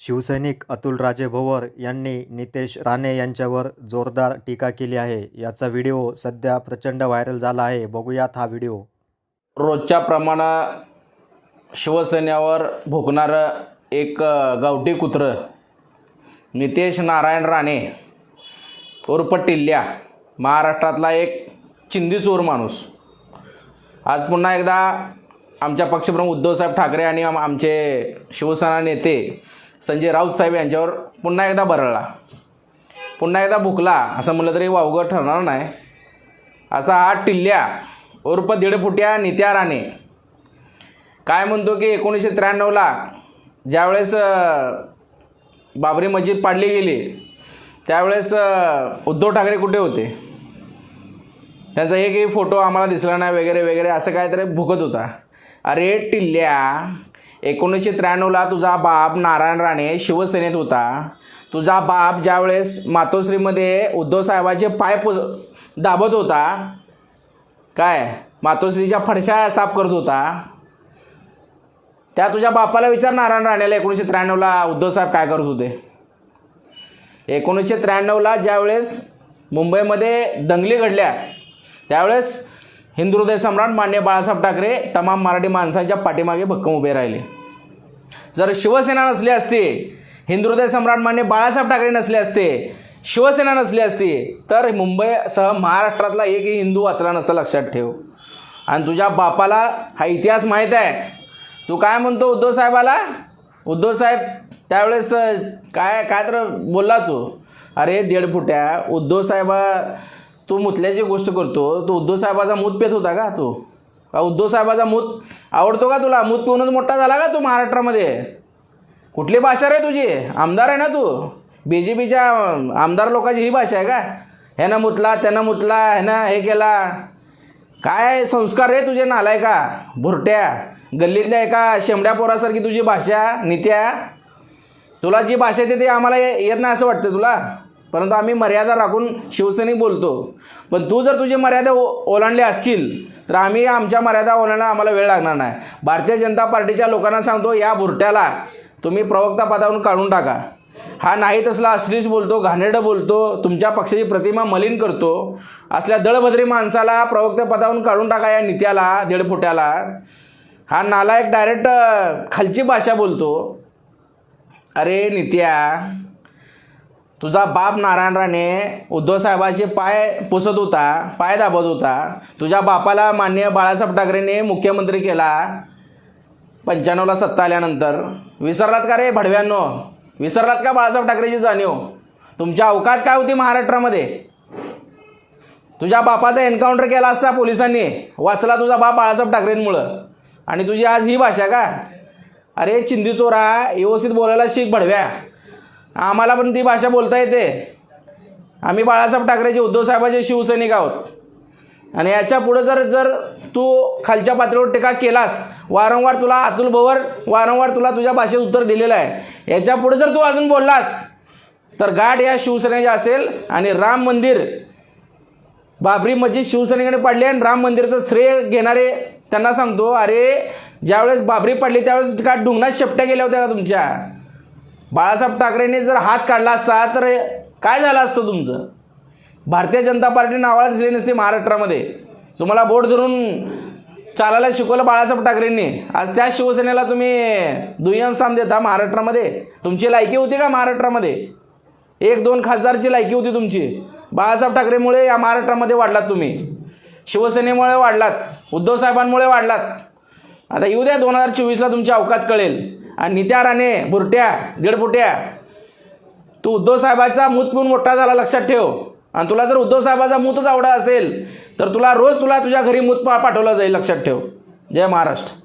शिवसैनिक अतुलराजे भोवर यांनी नितेश राणे यांच्यावर जोरदार टीका केली आहे. याचा व्हिडिओ सध्या प्रचंड व्हायरल झाला आहे. बघूयात हा व्हिडिओ. रोजच्या प्रमाणे शिवसेनेवर भुकणारं एक गावठी कुत्रं नितेश नारायण राणे उर्फ टिल्ल्या महाराष्ट्रातला एक चिंदी चोर माणूस. आज पुन्हा एकदा आमच्या पक्षप्रमुख उद्धवसाहेब ठाकरे आणि आमचे शिवसेना नेते संजय राऊत साहेब यांच्यावर पुन्हा एकदा बरळला. पुन्हा एकदा भुकला. असं म्हणलं तरी वावगं ठरणार नाही. असा हा टिल्ल्या उर्फ दीड फुट्या नित्या राणे. काय म्हणतो की एकोणीसशे त्र्याण्णवला ज्यावेळेस बाबरी मस्जिद पाडली गेली त्यावेळेस उद्धव ठाकरे कुठे होते? त्यांचा एकही फोटो आम्हाला दिसला नाही वगैरे वगैरे असं काहीतरी भुकत होता. अरे टिल्ल्या एकोणीसशे त्र्याण्णवला तुझा बाप नारायण राणे शिवसेनेत होता. तुझा बाप ज्यावेळेस मातोश्रीमध्ये उद्धवसाहेबाचे पाय पुज दाबत होता काय? मातोश्रीच्या फडशा साफ करत होता. त्या तुझ्या बापाला विचार नारायण राणेला एकोणीसशे त्र्याण्णवला उद्धव साहेब काय करत होते? एकोणीसशे त्र्याण्णवला ज्यावेळेस मुंबईमध्ये दंगली घडल्या त्यावेळेस हिंदुहृदय सम्राट मान्य बाळासाहेब ठाकरे तमाम मराठी माणसांच्या पाठीमागे भक्कम उभे राहिले. जर शिवसेना नसली असती हिंदुहृदय सम्राट मान्य बाळासाहेब ठाकरे नसले असते शिवसेना नसली असती तर मुंबईसह महाराष्ट्रातला एकही हिंदू वाचला नसता लक्षात ठेव. आणि तुझ्या बापाला हा इतिहास माहीत आहे. तू काय म्हणतो उद्धव साहेबाला? उद्धव साहेब त्यावेळेस काय काय तर बोलला तू. अरे दीड फुट्या. उद्धव साहेबा तू मुतल्याची गोष्ट करतो. तू उद्धव साहेबाचा मूत पेत होता का तू? का उद्धव साहेबाचा मूत आवडतो का तुला? मूत पिऊनच मोठा झाला का तू महाराष्ट्रामध्ये? कुठली भाषा रे तुझी? आमदार आहे ना तू? बी जे पीच्या आमदार लोकांची ही भाषा आहे का? ह्यानं मुतला त्यानं मुतला ह्यानं हे केला. काय संस्कार रे तुझे नालाय का भुरट्या. गल्लीतल्या एका शेमड्या पोरासारखी तुझी भाषा नित्या. तुला जी भाषा येते ती आम्हाला येत नाही असं वाटतं तुला? परंतु आम्ही मर्यादा राखून शिवसैनिक बोलतो. पण तू जर तुझी मर्यादा ओ ओलांडली असतील तर आम्ही आमच्या मर्यादा ओलांडा आम्हाला वेळ लागणार नाही. भारतीय जनता पार्टीच्या लोकांना सांगतो या बुरट्याला तुम्ही प्रवक्ता पदावरून काढून टाका. हा नाही तसला अश्लीष बोलतो घाणेरडं बोलतो तुमच्या पक्षाची प्रतिमा मलिन करतो. असल्या दळभद्री माणसाला प्रवक्ता पदावरून काढून टाका या नित्याला दीडफुट्याला. हा नालायक डायरेक्ट खालची भाषा बोलतो. अरे नित्या तुझा बाप नारायण राणे उद्धवसाहेबाचे पाय पुसत होता पाय दाबत होता. तुझ्या बापाला मान्य बाळासाहेब ठाकरेने मुख्यमंत्री केला. पंच्याण्णवला सत्ता आल्यानंतर. विसरलात का रे भडव्यांनो? विसरलात का बाळासाहेब ठाकरेची जाणीव? तुमच्या अवकात काय होती महाराष्ट्रामध्ये? तुझ्या बापाचा एन्काउंटर केला असता पोलिसांनी. वाचला तुझा बाप बाळासाहेब ठाकरेंमुळं. आणि तुझी आज ही भाषा का? अरे चिंदी चोरा व्यवस्थित बोलायला शिक भडव्या. आम्हाला पण ती भाषा बोलता येते. आम्ही बाळासाहेब ठाकरेचे उद्धवसाहेबाचे शिवसैनिक आहोत. आणि याच्या पुढं जर जर तू खालच्या पातळीवर टीका केलास वारंवार तुला अतुल भवर वारंवार तुला तुझ्या भाषेत उत्तर दिलेलं आहे. याच्यापुढे जर तू अजून बोललास तर गाठ या शिवसेनेच्या असेल आणि राम मंदिर बाबरी मस्जिद शिवसेनेकडे पाडली आणि राम मंदिराचं श्रेय घेणारे त्यांना सांगतो अरे ज्यावेळेस बाबरी पडली त्यावेळेस का डुंगणात शेपट्या गेल्या होत्या का तुमच्या? बाळासाहेब ठाकरेंनी जर हात काढला असता तर काय झालं असतं तुमचं? भारतीय जनता पार्टी नावाला दिसली नसती महाराष्ट्रामध्ये. तुम्हाला बोट धरून चालायला शिकवलं बाळासाहेब ठाकरेंनी. आज त्या शिवसेनेला तुम्ही दुय्यम स्थान देता महाराष्ट्रामध्ये. तुमची लायकी होती का महाराष्ट्रामध्ये? एक दोन खासदारची लायकी होती तुमची. बाळासाहेब ठाकरेमुळे या महाराष्ट्रामध्ये वाढलात तुम्ही. शिवसेनेमुळे वाढलात. उद्धव साहेबांमुळे वाढलात. आता येऊ द्या दोन हजार चोवीसला तुमची अवकात कळेल. आणि नित्या राणे बुरट्या दीडबुट्या तू उद्धव साहेबाचा मूत पिऊन मोठा झाला लक्षात ठेव. आणि तुला जर उद्धव साहेबाचा मूतच आवडा असेल तर तुला रोज तुला तुझ्या घरी मूत पा पाठवलं जाईल लक्षात ठेव. जय महाराष्ट्र.